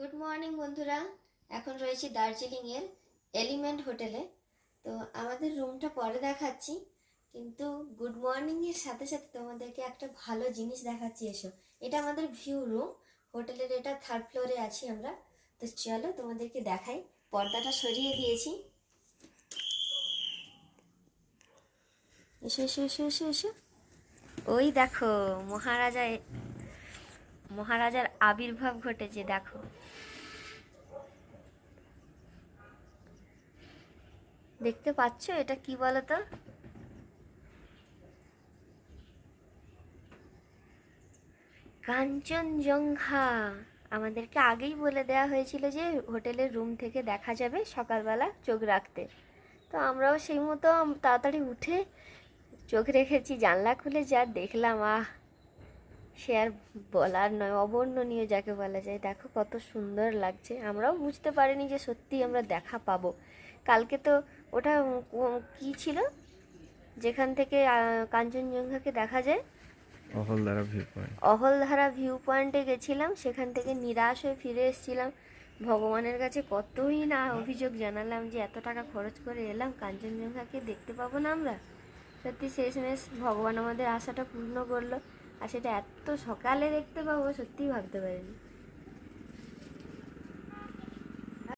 Good morning বন্ধুরা। এখন রয়েছি দার্জিলিংয়ের এলিমেন্ট হোটেলে তো আমাদের রুমটা পরে দেখাচ্ছি, কিন্তু গুড মর্নিংয়ের সাথে সাথে তোমাদেরকে একটা ভালো জিনিস দেখাচ্ছি, এসো। এটা আমাদের ভিউ রুম হোটেলের এটা থার্ড ফ্লোরে আছি আমরা। তো চলো তোমাদেরকে দেখাই। পর্দাটা সরিয়ে দিয়েছি। এসো এসো এসো এসো এসো। ওই দেখো, মহারাজা মহারাজার আবির্ভাব ঘটেছে, দেখো। দেখতে পাচ্ছ? এটা কি বলো তো কাঞ্চনজঙ্ঘা। আমাদেরকে আগেই বলে দেওয়া হয়েছিল যে, হোটেলের রুম থেকে দেখা যাবে সকালবেলা চোখ রাখতে। তো আমরাও সেই মতো তাড়াতাড়ি উঠে চোখ রেখেছি, জানলা খুলে যা দেখলাম, আহ! সে আর বলার নয় অবর্ণনীয় যাকে বলা যায়। দেখো কত সুন্দর লাগছে। আমরাও বুঝতে পারিনি যে সত্যি আমরা দেখা পাবো। কালকে তো ওটা কো- ছিল? যেখান থেকে কাঞ্চনজঙ্ঘাকে দেখা যায়? Ahaldara view point Ahaldhara view পয়েন্টে গেছিলাম। সেখান থেকে নিরাশ হয়ে ফিরে এসেছিলাম। ভগবানের কাছে কতই না অভিযোগ জানালাম যে এত টাকা খরচ করে এলাম কাঞ্চনজঙ্ঘাকে দেখতে পাবো না আমরা? সত্যি শেষমেশ ভগবান আমাদের আশাটা পূর্ণ করল। আর সেটা এত সকালে দেখতে পাবো সত্যিই ভাবতে পারিনি।